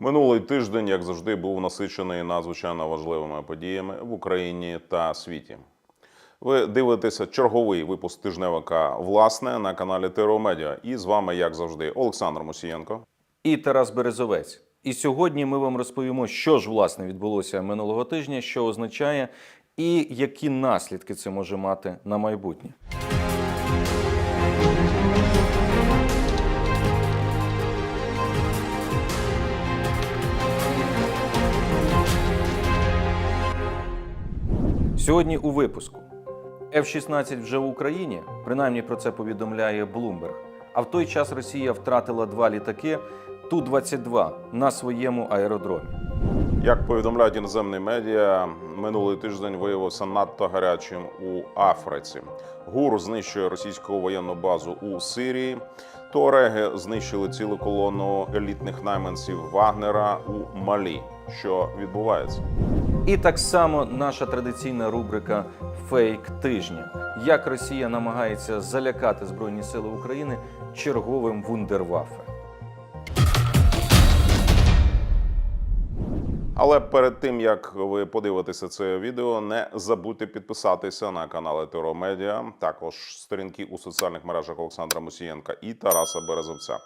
Минулий тиждень, як завжди, був насичений надзвичайно важливими подіями в Україні та світі. Ви дивитеся черговий випуск тижневика власне на каналі Теро Медіа. І з вами, як завжди, Олександр Мусієнко. і Тарас Березовець. І сьогодні ми вам розповімо, що ж власне відбулося минулого тижня, що означає, і які наслідки це може мати на майбутнє. Сьогодні у випуску F-16 вже в Україні, принаймні про це повідомляє Bloomberg. А в той час Росія втратила два літаки Ту-22 на своєму аеродромі. Як повідомляють іноземні медіа, минулий тиждень виявився надто гарячим у Африці. ГУР знищує російську воєнну базу у Сирії. Туареги знищили цілу колону елітних найманців Вагнера у Малі. Що відбувається? І так само наша традиційна рубрика Фейк тижня. Як Росія намагається залякати Збройні Сили України черговим вундервафе. Але перед тим як ви подивитеся це відео, не забудьте підписатися на канали Теро Медіа, також сторінки у соціальних мережах Олександра Мусієнка і Тараса Березовця.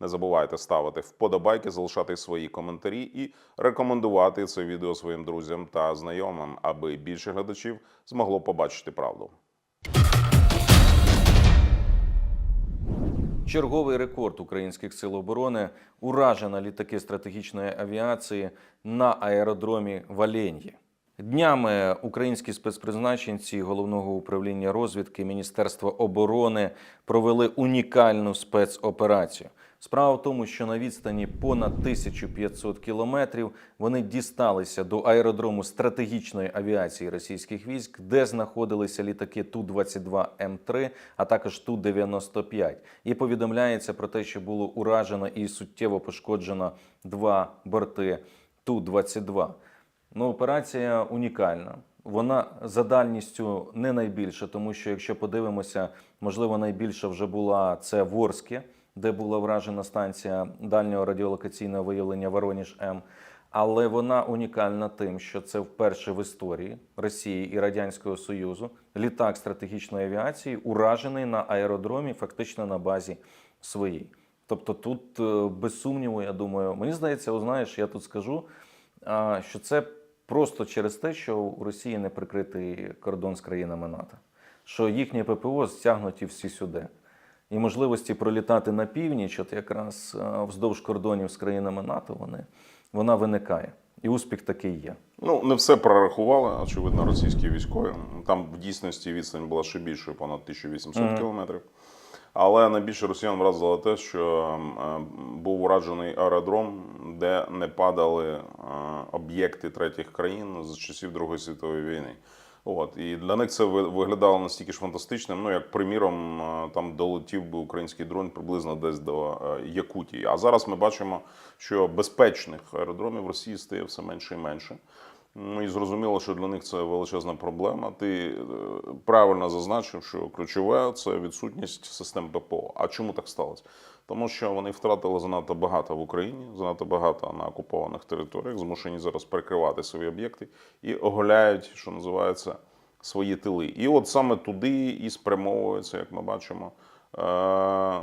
Не забувайте ставити вподобайки, залишати свої коментарі і рекомендувати це відео своїм друзям та знайомим, аби більше глядачів змогло побачити правду. Черговий рекорд українських сил оборони уражено літаки стратегічної авіації на аеродромі Вален'ї. Днями українські спецпризначенці головного управління розвідки Міністерства оборони провели унікальну спецоперацію. Справа в тому, що на відстані понад 1500 кілометрів вони дісталися до аеродрому стратегічної авіації російських військ, де знаходилися літаки Ту-22 М3, а також Ту-95. І повідомляється про те, що було уражено і суттєво пошкоджено два борти Ту-22. Ну, операція унікальна. Вона за дальністю не найбільша, тому що якщо подивимося, можливо, найбільша вже була це в Орскі, де була вражена станція дальнього радіолокаційного виявлення Вороніж М. Але вона унікальна тим, що це вперше в історії Росії і Радянського Союзу літак стратегічної авіації уражений на аеродромі, фактично на базі своїй. Тобто, тут е, без сумніву, я думаю, мені здається, знаєш, я тут скажу, що це просто через те, що у Росії не прикритий кордон з країнами НАТО, що їхні ППО стягнуті всі сюди. І можливості пролітати на північ, от якраз вздовж кордонів з країнами НАТО, вони, вона виникає. І успіх такий є. Ну, не все прорахували, очевидно, російські військові. Там в дійсності відстань була ще більшою, понад 1800 Мгм. кілометрів. Але найбільше росіян вразило те, що е, був уражений аеродром, де не падали е, об'єкти третіх країн з часів Другої світової війни. От і для них це ви- виглядало настільки ж фантастичним. Ну як приміром, е, там долетів би український дрон приблизно десь до е, Якутії. А зараз ми бачимо, що безпечних аеродромів в Росії стає все менше і менше. Ну і зрозуміло, що для них це величезна проблема. Ти е, правильно зазначив, що ключове це відсутність систем ППО. А чому так сталося? Тому що вони втратили занадто багато в Україні, занадто багато на окупованих територіях, змушені зараз перекривати свої об'єкти і оголяють, що називається, свої тили. І от саме туди і спрямовуються, як ми бачимо,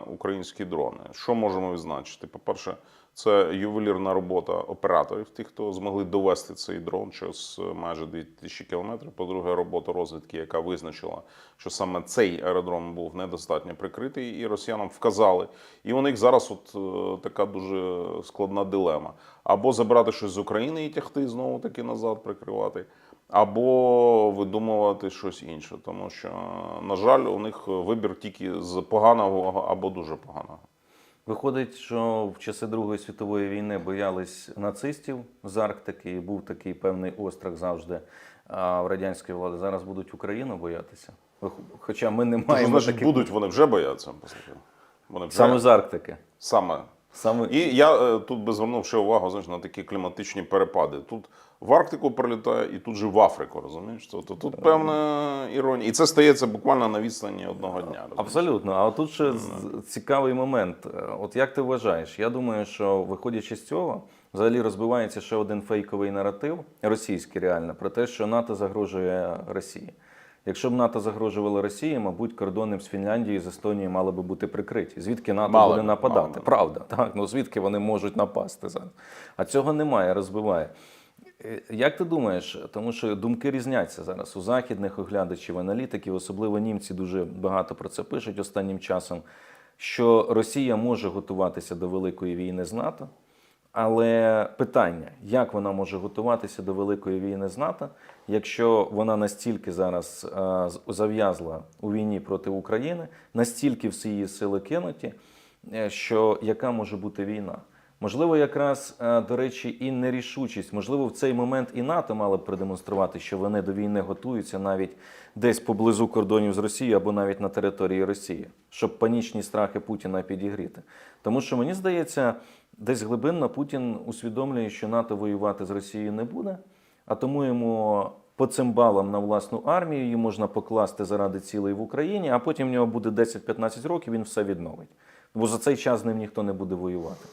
українські дрони. Що можемо відзначити? По-перше, це ювелірна робота операторів, тих, хто змогли довести цей дрон через майже 2000 кілометрів. По-друге, робота розвідки, яка визначила, що саме цей аеродром був недостатньо прикритий, і росіянам вказали. І у них зараз от е, така дуже складна дилема: або забрати щось з України і тягти знову таки назад, прикривати. Або видумувати щось інше, тому що, на жаль, у них вибір тільки з поганого або дуже поганого. Виходить, що в часи Другої світової війни боялись нацистів з Арктики, і був такий певний острах завжди а в радянської влади. Зараз будуть Україну боятися. Хоча ми не маємо значить таких будуть, вони вже бояться. Вони вже саме з Арктики. саме Саме І я е, тут би звернув ще увагу знаєш, на такі кліматичні перепади. Тут в Арктику прилітає, і тут же в Африку, розумієш? Тобто тут певна іронія. І це стається буквально на відстані одного дня. розумієш? Абсолютно. А тут ще з- цікавий момент. Е, От як ти вважаєш? Я думаю, що виходячи з цього, взагалі розбивається ще один фейковий наратив, російський реально, про те, що НАТО загрожує Росії. Якщо б НАТО загрожувало Росії, мабуть, кордони з Фінляндією з Естонією мали би бути прикриті. Звідки НАТО Мали буде нападати? мали. Правда, так ну звідки вони можуть напасти зараз? А цього немає, розбиває. Е, Як ти думаєш, тому що думки різняться зараз у західних оглядачів, аналітиків, особливо німці дуже багато про це пишуть останнім часом, що Росія може готуватися до великої війни з НАТО, але питання, як вона може готуватися до великої війни з НАТО, якщо вона настільки зараз е, зав'язла у війні проти України, настільки всі її сили кинуті, е, що яка може бути війна? Можливо, якраз е, до речі, і нерішучість. Можливо, в цей момент і НАТО мали б продемонструвати, що вони до війни готуються навіть десь поблизу кордонів з Росією або навіть на території Росії, щоб панічні страхи Путіна підігріти. Тому що мені здається, десь глибинно Путін усвідомлює, що НАТО воювати з Росією не буде, а тому йому по цим балам на власну армію її можна покласти заради цілей в Україні, а потім в нього буде 10-15 років, він все відновить. Бо за цей час з ним ніхто не буде воювати.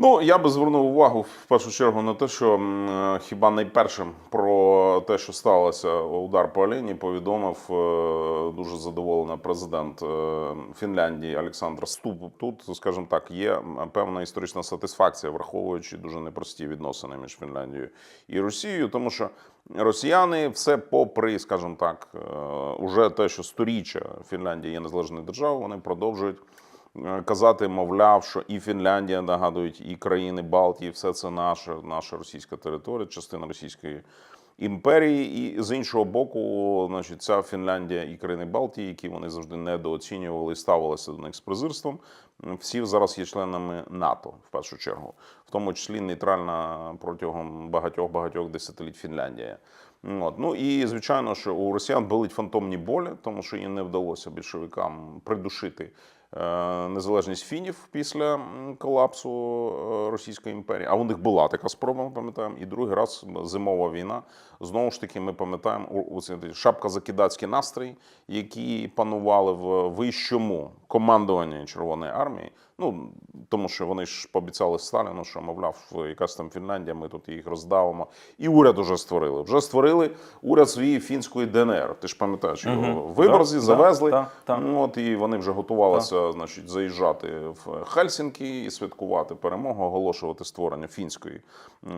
Ну, я би звернув увагу в першу чергу на те, що е, хіба найпершим про те, що сталося удар по Олені, повідомив е, дуже задоволений президент е, Фінляндії Олександр Ступ. Тут, скажімо так, є певна історична сатисфакція, враховуючи дуже непрості відносини між Фінляндією і Росією, тому що росіяни все попри, скажімо так, уже те, що сторіччя Фінляндія є незалежною державою, вони продовжують казати, мовляв, що і Фінляндія нагадують, і країни Балтії, все це наша, наша російська територія, частина Російської імперії. І з іншого боку, значить, ця Фінляндія і країни Балтії, які вони завжди недооцінювали ставилися до них з презирством, всі зараз є членами НАТО в першу чергу, в тому числі нейтральна протягом багатьох багатьох десятиліть Фінляндія. От. Ну і звичайно, що у росіян болить фантомні болі, тому що їм не вдалося більшовикам придушити е, незалежність фінів після колапсу е, Російської імперії. А у них була така спроба, ми пам'ятаємо. І другий раз зимова війна. Знову ж таки, ми пам'ятаємо шапка закидацький настрій, які панували в вищому командуванні Червоної армії. Ну тому що вони ж пообіцяли Сталіну, що мовляв, якась там Фінляндія, ми тут їх роздавимо. І уряд уже створили. Вже створили уряд свій фінської ДНР. Ти ж пам'ятаєш його в Виборзі, Да, завезли. да, так. Ну, От і вони вже готувалися, значить, заїжджати в Хельсінкі і святкувати перемогу, оголошувати створення фінської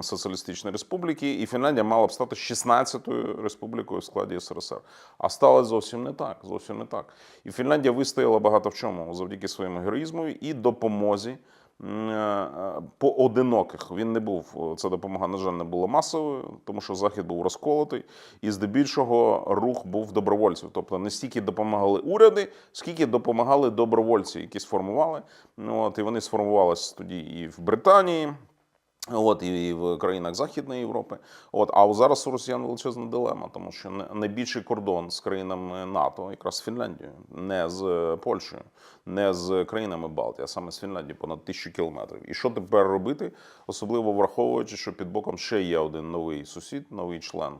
соціалістичної республіки. І Фінляндія мала б стати 16-ю республікою в складі СРСР. А сталося зовсім не так. Зовсім не так. І Фінляндія вистояла багато в чому завдяки своєму героїзму і допомозі. М, е, Поодиноких він не був. Ця допомога, на жаль, не була масовою, тому що захід був розколотий, і здебільшого рух був добровольців. Тобто не стільки допомагали уряди, скільки допомагали добровольці, які сформували. Ну, От і вони сформувалися тоді і в Британії. От і в країнах Західної Європи. От а зараз у росіян величезна дилема, тому що найбільший кордон з країнами НАТО якраз з Фінляндією, не з Польщею, не з країнами Балтії, а саме з Фінляндії, понад тисячу кілометрів. І що тепер робити, особливо враховуючи, що під боком ще є один новий сусід, новий член.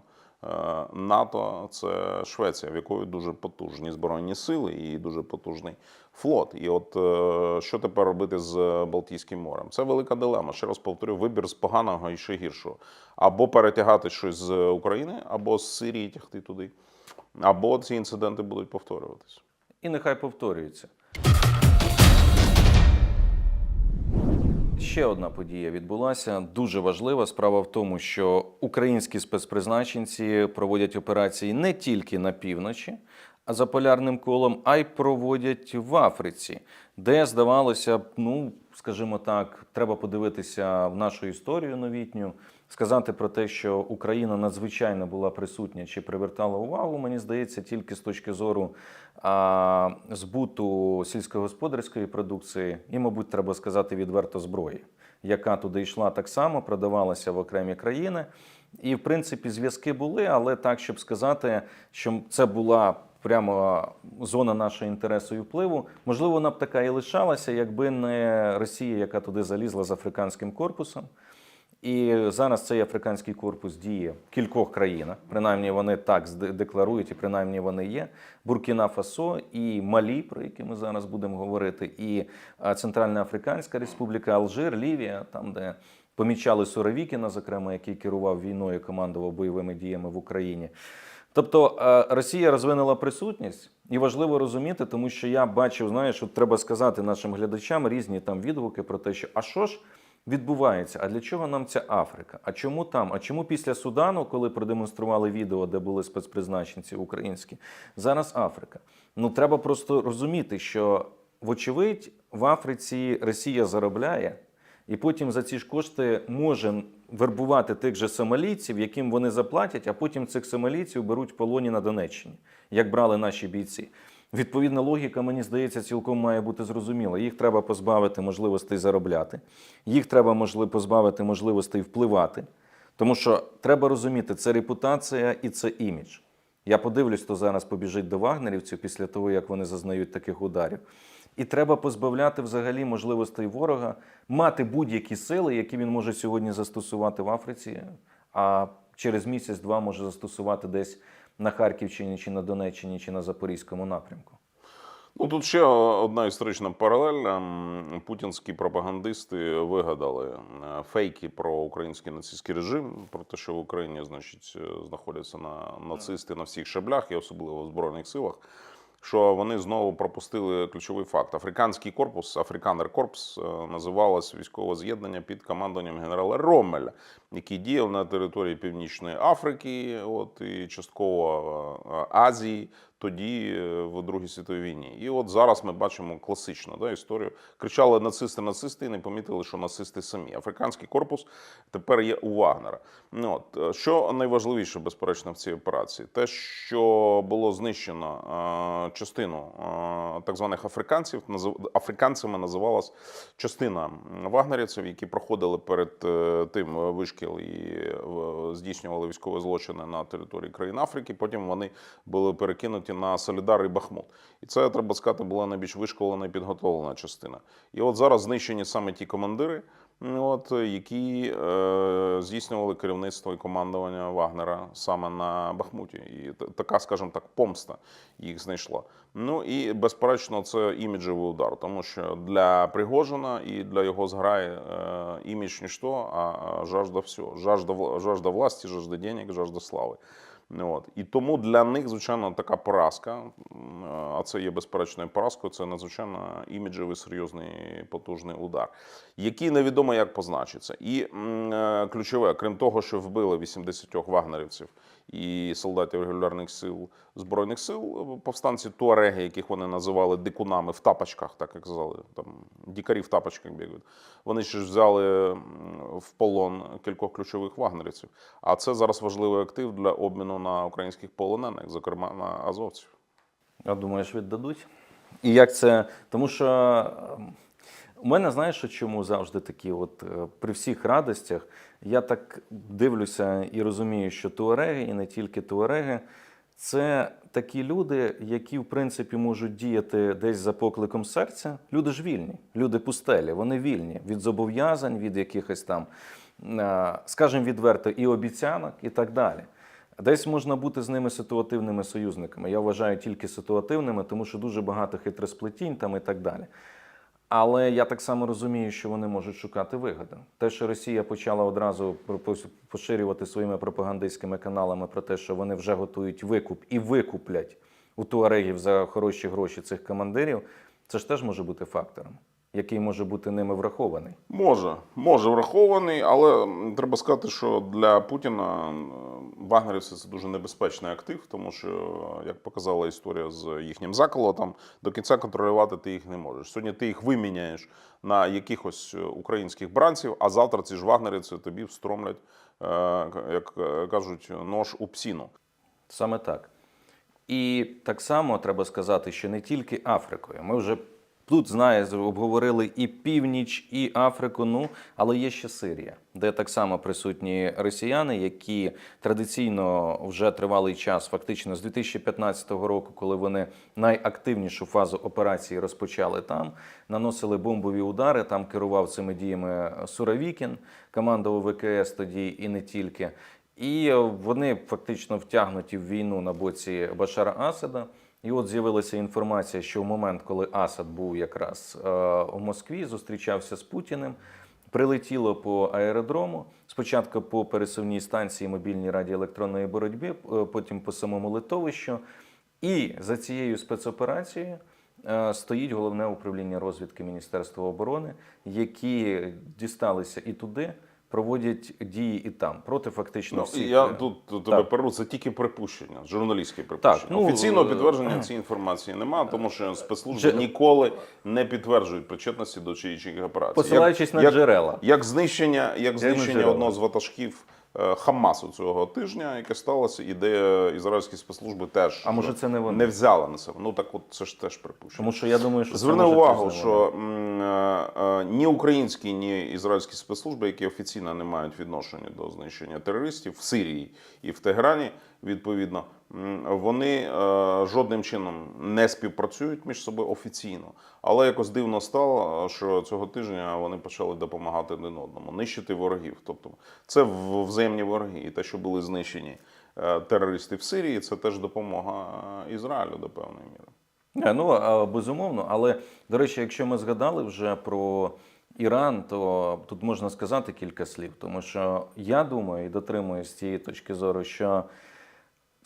Е, НАТО це Швеція, в якої дуже потужні збройні сили і дуже потужний флот. І от е, що тепер робити з Балтійським морем? Це велика дилема. Ще раз повторю, вибір з поганого і ще гіршого. Або перетягати щось з України, або з Сирії тягти туди, або ці інциденти будуть повторюватися. І нехай повторюється. Ще одна подія відбулася дуже важлива. Справа в тому, що українські спецпризначенці проводять операції не тільки на півночі, а за полярним колом, а й проводять в Африці, де здавалося б, ну скажімо так, треба подивитися в нашу історію новітню, сказати про те, що Україна надзвичайно була присутня чи привертала увагу. Мені здається, тільки з точки зору а, збуту сільськогосподарської продукції, і, мабуть, треба сказати відверто зброї, яка туди йшла так само, продавалася в окремі країни. І, в принципі, зв'язки були, але так, щоб сказати, що це була прямо зона нашого інтересу і впливу. Можливо, вона б така і лишалася, якби не Росія, яка туди залізла з африканським корпусом. І зараз цей африканський корпус діє в кількох країнах. Принаймні вони так декларують, і принаймні вони є. Буркіна Фасо і Малі, про які ми зараз будемо говорити, і Центральна Африканська Республіка, Алжир, Лівія, там, де помічали Суровікіна, зокрема, який керував війною, командував бойовими діями в Україні. Тобто Росія розвинула присутність, і важливо розуміти, тому що я бачив, знаєш, от треба сказати нашим глядачам різні там відгуки про те, що а що ж відбувається? А для чого нам ця Африка? А чому там? А чому після Судану, коли продемонстрували відео, де були спецпризначенці українські, зараз Африка? Ну треба просто розуміти, що вочевидь в Африці Росія заробляє. І потім за ці ж кошти може вербувати тих же сомалійців, яким вони заплатять, а потім цих сомалійців беруть в полоні на Донеччині, як брали наші бійці. Відповідна логіка, мені здається, цілком має бути зрозуміла. Їх треба позбавити можливостей заробляти, їх треба можливо, позбавити можливостей впливати. Тому що треба розуміти, це репутація і це імідж. Я подивлюсь, хто зараз побіжить до вагнерівців після того, як вони зазнають таких ударів. І треба позбавляти взагалі можливостей ворога мати будь-які сили, які він може сьогодні застосувати в Африці, а через місяць-два може застосувати десь на Харківщині, чи на Донеччині, чи на Запорізькому напрямку. Ну тут ще одна історична паралель. Ем, Путінські пропагандисти вигадали е, фейки про український нацистський режим, про те, що в Україні, значить, е, знаходяться на нацисти на всіх шаблях і особливо в збройних силах. Що вони знову пропустили ключовий факт: африканський корпус, Африканер Корпс, е, називалось військове з'єднання під командуванням генерала Роммеля, який діяв на території Північної Африки, от і частково е, Азії, тоді е, в Другій світовій війні. І от зараз ми бачимо класичну да, історію. Кричали нацисти, нацисти, і не помітили, що нацисти самі. Африканський корпус тепер є у Вагнера. Ну, от е, що найважливіше, безперечно, в цій операції, те, що було знищено е, частину так званих африканців, африканцями називалась частина вагнерівців, які проходили перед тим вишкіл і здійснювали військові злочини на території країн Африки. Потім вони були перекинуті на Солідар і Бахмут. І це треба сказати, була найбільш вишколена і підготовлена частина. І от зараз знищені саме ті командири. От які е, здійснювали керівництво і командування Вагнера саме на Бахмуті, і така, скажімо так, помста їх знайшла. Ну і безперечно, це іміджевий удар, тому що для Пригожина і для його зграї е, імідж ніщо, а жажда всього. Жажда, жажда власті, жажда денег, жажда слави. От. І тому для них, звичайно, така поразка, а це є безперечною поразкою, це надзвичайно іміджевий, серйозний, потужний удар, який невідомо як позначиться. І м, е, ключове, крім того, що вбили 80 вагнерівців і солдатів регулярних сил Збройних сил, повстанці Туареги, яких вони називали дикунами в тапочках, так як казали, там дікарі в тапочках бігають. Вони ж взяли в полон кількох ключових вагнерівців. А це зараз важливий актив для обміну на українських полонених, зокрема на азовців. А думаєш, віддадуть? І як це? Тому що ем, у мене, знаєш, чому завжди такі, от е, при всіх радостях, я так дивлюся і розумію, що туареги, і не тільки туареги, це такі люди, які, в принципі, можуть діяти десь за покликом серця. Люди ж вільні, люди пустелі, вони вільні від зобов'язань, від якихось там, е, скажімо відверто, і обіцянок, і так далі. Десь можна бути з ними ситуативними союзниками. Я вважаю тільки ситуативними, тому що дуже багато хитросплетінь там і так далі. Але я так само розумію, що вони можуть шукати вигоди. Те, що Росія почала одразу поширювати своїми пропагандистськими каналами про те, що вони вже готують викуп і викуплять у туарегів за хороші гроші цих командирів, це ж теж може бути фактором, який може бути ними врахований. Може, може врахований, але треба сказати, що для Путіна вагнерівці це дуже небезпечний актив, тому що, як показала історія з їхнім заколотом, до кінця контролювати ти їх не можеш. Сьогодні ти їх виміняєш на якихось е, українських бранців, а завтра ці ж вагнерівці тобі встромлять, е, як е, кажуть, нож у псіну. Саме так. І так само треба сказати, що не тільки Африкою. Ми вже Тут знає, обговорили і північ, і Африку. Ну але є ще Сирія, де так само присутні росіяни, які традиційно вже тривалий час, фактично з 2015 року, коли вони найактивнішу фазу операції розпочали там, наносили бомбові удари. Там керував цими діями Суровікін, командував ВКС тоді і не тільки. І вони фактично втягнуті в війну на боці Башара Асада. І от з'явилася інформація, що в момент, коли Асад був якраз е, у Москві, зустрічався з Путіним, прилетіло по аеродрому. Спочатку по пересувній станції мобільній радіоелектронної боротьби, е, потім по самому литовищу. І за цією спецоперацією е, стоїть головне управління розвідки Міністерства оборони, які дісталися і туди, проводять дії і там проти фактично Ну, всіх. я е, тут тебе Так. перу, це тільки припущення, журналістські припущення. ну, Офіційного е, підтвердження цієї інформації немає, тому що спецслужби ніколи не підтверджують причетності до чиїх операцій. Посилаючись Як- на як, джерела. Як знищення, як знищення одного з ватажків е, Хамасу цього тижня, яке сталося, і де ізраїльські спецслужби теж А може, це не вони? не взяли на себе. Ну так от це ж теж припущено. Тому що я думаю, що Зверни увагу, що е, е, ні українські, ні ізраїльські спецслужби, які офіційно не мають відношення до знищення терористів в Сирії і в Тегерані, відповідно, вони е, жодним чином не співпрацюють між собою офіційно. Але якось дивно стало, що цього тижня вони почали допомагати один одному, нищити ворогів. Тобто це взаємні вороги. І те, що були знищені е, терористи в Сирії, це теж допомога е, Ізраїлю до певної міри. Ну безумовно. Але до речі, якщо ми згадали вже про Іран, то тут можна сказати кілька слів, тому що я думаю і дотримуюсь цієї точки зору, що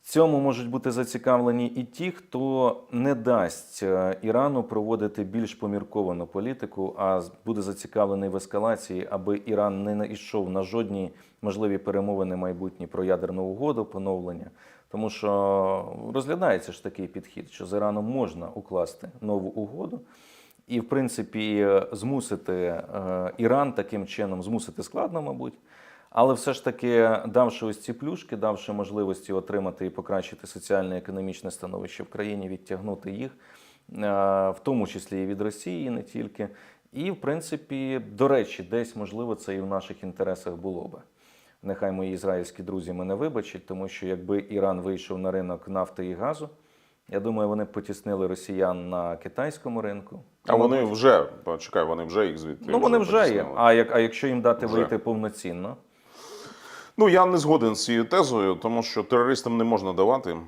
цьому можуть бути зацікавлені і ті, хто не дасть е, Ірану проводити більш помірковану політику, а буде зацікавлений в ескалації, аби Іран не йшов на жодні можливі перемовини майбутні про ядерну угоду, поновлення. Тому що розглядається ж такий підхід, що з Іраном можна укласти нову угоду. І, в принципі, змусити е, Іран таким чином змусити складно, мабуть. Але все ж таки, давши ось ці плюшки, давши можливості отримати і покращити соціально-економічне становище в країні, відтягнути їх, е, в тому числі і від Росії, і не тільки. І, в принципі, до речі, десь можливо це і в наших інтересах було би. Нехай мої ізраїльські друзі мене вибачать, тому що якби Іран вийшов на ринок нафти і газу, я думаю, вони б потіснили росіян на китайському ринку. А вони вже почекай, вони вже їх звідти. Ну, вони вже є. А, як, а якщо їм дати Вже. вийти повноцінно, Ну я не згоден з цією тезою, тому що терористам не можна давати е,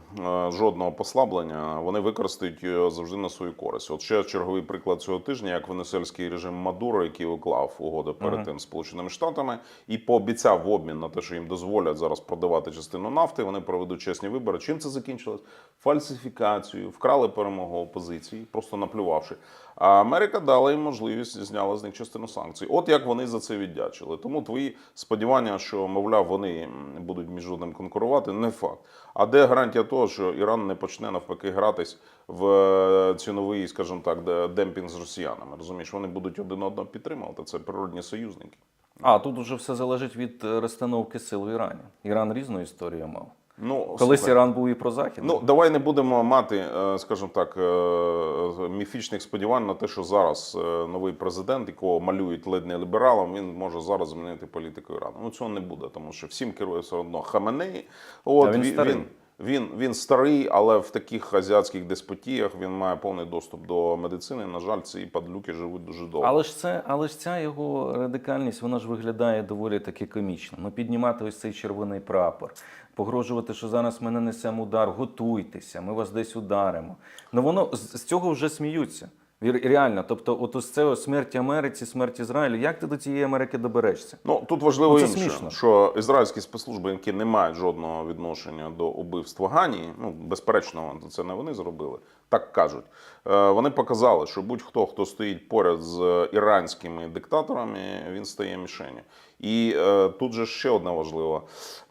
жодного послаблення. Вони використають його завжди на свою користь. От ще черговий приклад цього тижня, як венесуельський режим Мадуро, який уклав угоду перед тим Сполученими Штатами і пообіцяв в обмін на те, що їм дозволять зараз продавати частину нафти. Вони проведуть чесні вибори. Чим це закінчилось? Фальсифікацією, вкрали перемогу опозиції, просто наплювавши. А Америка дала їм можливість зняла з них частину санкцій. От як вони за це віддячили. Тому твої сподівання, що мовляв вони будуть між одним конкурувати, не факт. А де гарантія того, що Іран не почне навпаки гратись в е, ціновий, скажімо так, де- демпінг з росіянами? Розумієш, вони будуть один одного підтримувати. Це природні союзники. а тут уже все залежить від е, розстановки сил в Ірані. Іран різну історію мав. Ну Колись слухай, Іран був і про захід. Ну, давай не будемо мати, е, скажімо так, е, міфічних сподівань на те, що зараз е, новий президент, якого малюють ледь не лібералом, він може зараз змінити політику Ірану. Ну цього не буде, тому що всім керує все одно Хаменеї. От він він, він, він старий, але в таких азіатських деспотіях він має повний доступ до медицини. На жаль, ці падлюки живуть дуже довго. Але ж це, але ж ця його радикальність, вона ж виглядає доволі таки комічно. Ну, піднімати ось цей червоний прапор, погрожувати, що зараз ми нанесемо удар, готуйтеся, ми вас десь ударимо. Ну воно з, з цього вже сміються. Реально, тобто, от ось це смерть Америці, смерть Ізраїлю. Як ти до цієї Америки доберешся? Ну тут важливо Ну, це інше, смішно. що ізраїльські спецслужби, які не мають жодного відношення до убивства Гані, ну безперечно, це не вони зробили, так кажуть. Е, Вони показали, що будь-хто, хто стоїть поряд з іранськими диктаторами, він стає мішенью. І е, тут же ще одна важлива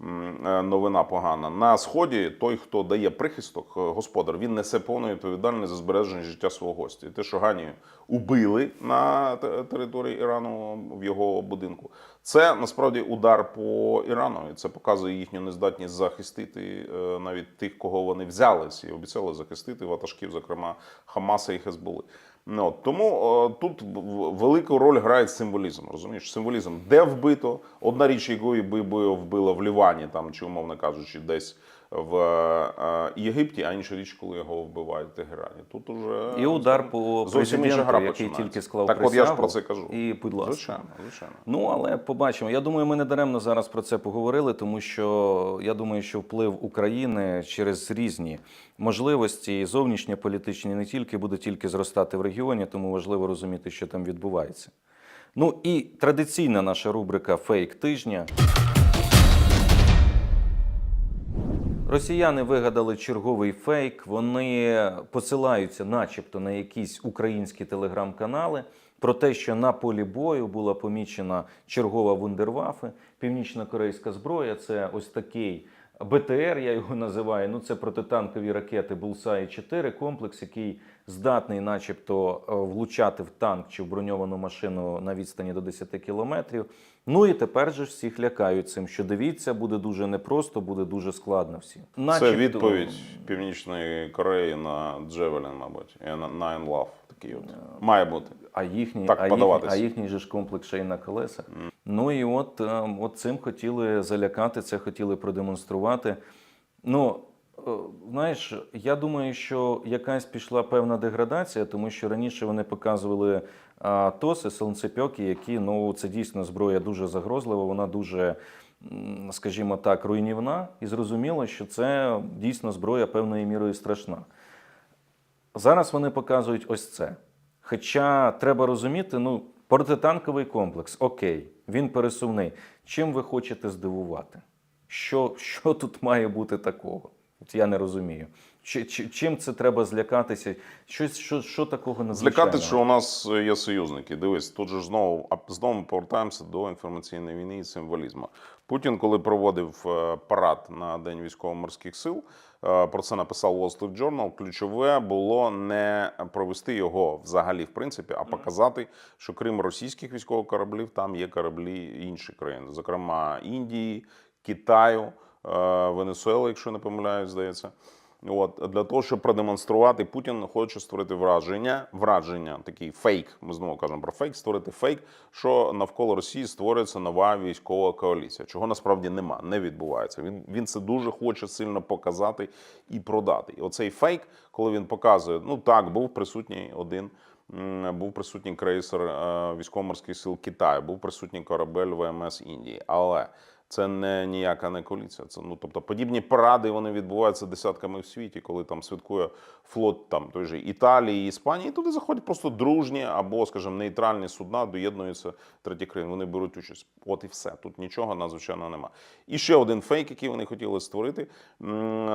е, новина погана. На сході той, хто дає прихисток, е, господар, він несе повну відповідальність за збереження життя свого гостя. І те, що Ганію убили на території Ірану в його будинку, це насправді удар по Ірану. І це показує їхню нездатність захистити е, навіть тих, кого вони взялись і обіцяли захистити ватажків, зокрема Хамаса і Хезболи. Ну, тому о, тут велику роль грає символізм. Розумієш, символізм, де вбито. Одна річ, якої би вбила в Лівані, там чи умовно кажучи, десь в е, Єгипті, а інша річ, коли його вбивають в Тегерані. Тут уже І удар по президенту, гра який тільки склав Так, от я ж про це кажу. І, будь ласка. Звичайно, звичайно. Ну, але побачимо. Я думаю, ми не даремно зараз про це поговорили, тому що я думаю, що вплив України через різні можливості, і зовнішньополітичні не тільки буде тільки зростати в регіоні, тому важливо розуміти, що там відбувається. Ну і традиційна наша рубрика Фейк тижня. Росіяни вигадали черговий фейк. Вони посилаються, начебто, на якісь українські телеграм-канали про те, що на полі бою була помічена чергова вундервафе, північно-корейська зброя. Це ось такий БТР, я його називаю. Ну це протитанкові ракети Булсай 4 комплекс, який здатний, начебто, е, влучати в танк чи в броньовану машину на відстані до 10 кілометрів. Ну і тепер же всіх лякають цим, що дивіться, буде дуже непросто, буде дуже складно всім. Це відповідь Північної Кореї на Джевелін, мабуть, і на Nine Love. Такий от. Має бути. А їхній, Так а, їхній, а їхній же ж комплекс ще й на колесах. Ну і от, е, от цим хотіли залякати, це хотіли продемонструвати. Ну, знаєш, я думаю, що якась пішла певна деградація, тому що раніше вони показували а, тоси, сонцепьоки, які ну це дійсно зброя дуже загрозлива, вона дуже. Скажімо так, руйнівна, і зрозуміло, що це дійсно зброя певною мірою страшна. Зараз вони показують ось це. Хоча треба розуміти, ну, протитанковий комплекс, окей, він пересувний. Чим ви хочете здивувати? Що, що тут має бути такого? От я не розумію. Чи, чи, чим це треба злякатися? Щось, що, що такого надзвичайного? Злякати, що у нас є союзники. Дивись, тут же знову, знову ми повертаємося до інформаційної війни і символізму. Путін, коли проводив е, парад на День військово-морських сил, е, про це написав Wall Street Journal, Ключове було не провести його взагалі, в принципі, а показати, що крім російських військових кораблів, там є кораблі інших країн, зокрема Індії, Китаю, е, Венесуели, якщо не помиляюсь, здається. От для того, щоб продемонструвати, Путін хоче створити враження, враження, такий фейк. Ми знову кажемо про фейк, створити фейк, що навколо Росії створюється нова військова коаліція, чого насправді нема, не відбувається. Він він це дуже хоче сильно показати і продати. І оцей фейк, коли він показує, ну так, був присутній один. Був присутній крейсер е, військово-морських сил Китаю, був присутній корабель ВМС Індії. Але це не ніяка не коаліція. Це ну тобто подібні паради вони відбуваються десятками в світі, коли там святкує флот там той же Італії, Іспанії. І туди заходять просто дружні або, скажімо, нейтральні судна, доєднуються треті країни. Вони беруть участь. От і все. Тут нічого надзвичайно нема. І ще один фейк, який вони хотіли створити.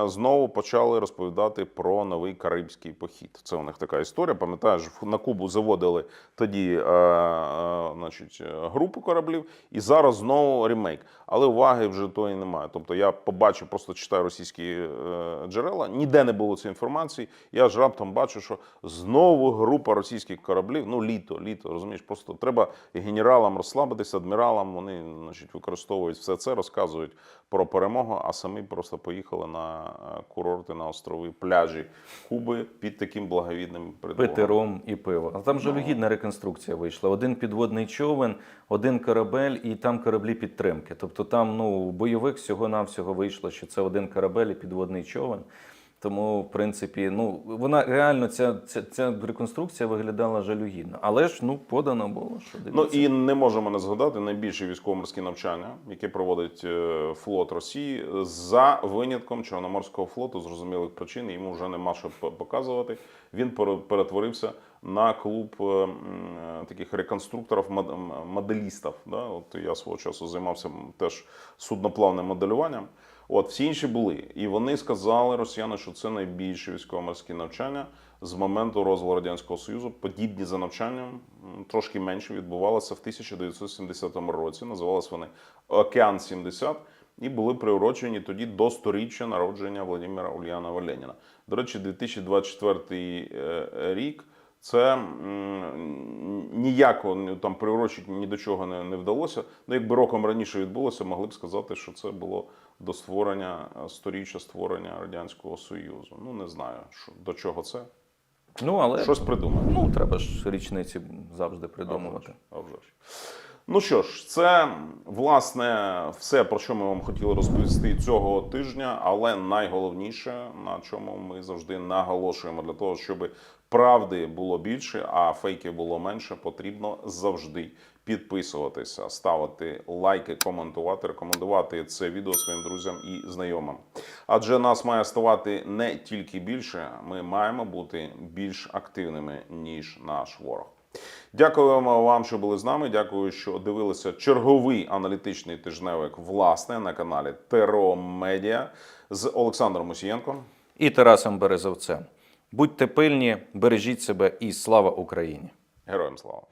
Знову почали розповідати про новий карибський похід. Це у них така історія. Пам'ятаєш, на Кубу заводили тоді е, е, значить, е, групу кораблів, і зараз знову ремейк. Але уваги вже тої немає. Тобто я побачив, просто читаю російські е, джерела. Ніде не було цієї інформації. Я ж раптом бачу, що знову група російських кораблів. Ну, літо, літо, розумієш, просто треба генералам розслабитися, адміралам. Вони значить, використовують все це, розказують про перемогу, а самі просто поїхали на е, курорти, на острови, пляжі Куби під таким благовідним предлогом. Пити ром і пиво. А там жалюгідна реконструкція вийшла. Один підводний човен, один корабель і там кораблі підтримки. Тобто там ну, бойовик всього-навсього вийшло, що це один корабель і підводний човен. Тому, в принципі, ну вона реально ця, ця, ця реконструкція виглядала жалюгідно. Але ж ну подано було, що Ну і не можемо не згадати найбільші військово-морські навчання, які проводить е, флот Росії за винятком Чорноморського флоту, зрозумілих причин. Йому вже нема що показувати. Він пере- перетворився на клуб е, е, таких реконструкторів, моделістів. Да? От я свого часу займався теж судноплавним моделюванням. От всі інші були, і вони сказали росіяни, що це найбільші військово-морські навчання з моменту розвалу радянського союзу. Подібні за навчанням трошки менше відбувалися в 1970 році. Називалися вони Океан 70 і були приурочені тоді до сторіччя народження Владимира Ульянова Леніна. До речі, 2024 е, рік. Це ніяко там приурочити ні до чого не, не вдалося. Ну, якби роком раніше відбулося, могли б сказати, що це було до створення е, сторіччя створення радянського союзу. Ну не знаю, що до чого це. Ну, але Щось придумати. ну, треба ж річниці завжди придумувати. А вже ж. Ну що ж, це власне все, про що ми вам хотіли розповісти цього тижня, але найголовніше, на чому ми завжди наголошуємо, для того, щоб правди було більше, а фейків було менше, потрібно завжди підписуватися, ставити лайки, коментувати, рекомендувати це відео своїм друзям і знайомим. Адже нас має ставати не тільки більше, ми маємо бути більш активними ніж наш ворог. Дякуємо вам, що були з нами. Дякую, що дивилися черговий аналітичний тижневик власне на каналі Теро Медіа з Олександром Мусієнком. І Тарасом Березовцем. Будьте пильні, бережіть себе і слава Україні! Героям слава!